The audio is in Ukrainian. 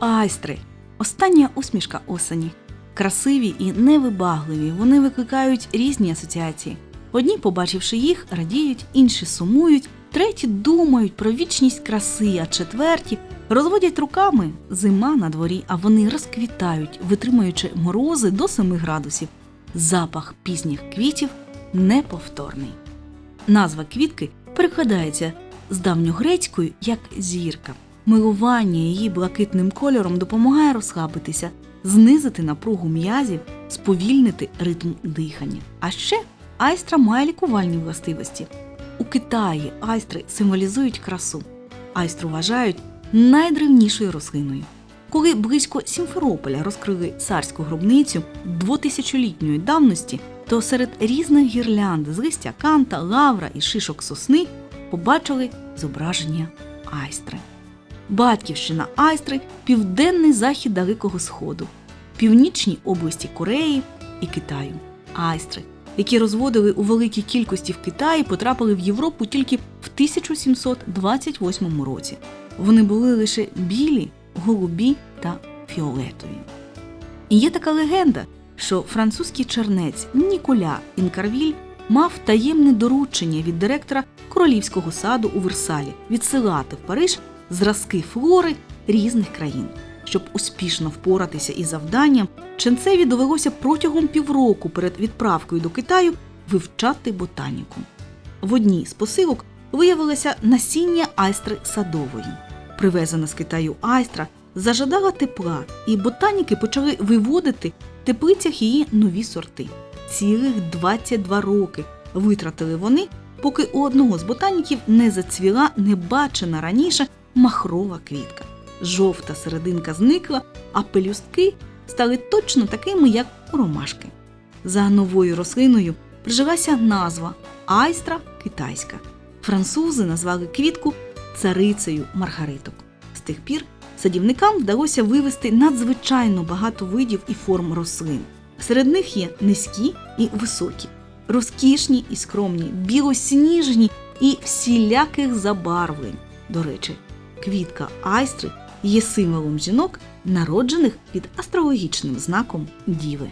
Айстри остання усмішка осені. Красиві і невибагливі, вони викликають різні асоціації. Одні, побачивши їх, радіють, інші сумують, треті думають про вічність краси, а четверті розводять руками зима на дворі, а вони розквітають, витримуючи морози до 7 градусів. Запах пізніх квітів неповторний. Назва квітки перекладається з давньогрецькою як зірка. Милування її блакитним кольором допомагає розслабитися, знизити напругу м'язів, сповільнити ритм дихання. А ще айстра має лікувальні властивості. У Китаї айстри символізують красу. Айстру вважають найдревнішою рослиною. Коли близько Сімферополя розкрили царську гробницю двотисячолітньої давності, то серед різних гірлянд з листя канта, лавра і шишок сосни побачили зображення айстри. Батьківщина айстри південний захід Далекого Сходу, північні області Кореї і Китаю. Айстри, які розводили у великій кількості в Китаї, потрапили в Європу тільки в 1728 році. Вони були лише білі, голубі та фіолетові. І є така легенда, що французький чернець Ніколя Інкарвіль мав таємне доручення від директора королівського саду у Версалі відсилати в Париж зразки флори різних країн. Щоб успішно впоратися із завданням, ченцеві довелося протягом півроку перед відправкою до Китаю вивчати ботаніку. В одній з посилок виявилося насіння айстри садової. Привезена з Китаю айстра зажадала тепла, і ботаніки почали виводити в теплицях її нові сорти. Цілих 22 роки витратили вони, поки у одного з ботаніків не зацвіла небачена раніше махрова квітка. Жовта серединка зникла, а пелюстки стали точно такими, як у ромашки. За новою рослиною прижилася назва айстра китайська. Французи назвали квітку царицею маргариток. З тих пір садівникам вдалося вивести надзвичайно багато видів і форм рослин. Серед них є низькі і високі, розкішні і скромні, білосніжні і всіляких забарвлень. До речі, квітка айстри є символом жінок, народжених під астрологічним знаком Діви.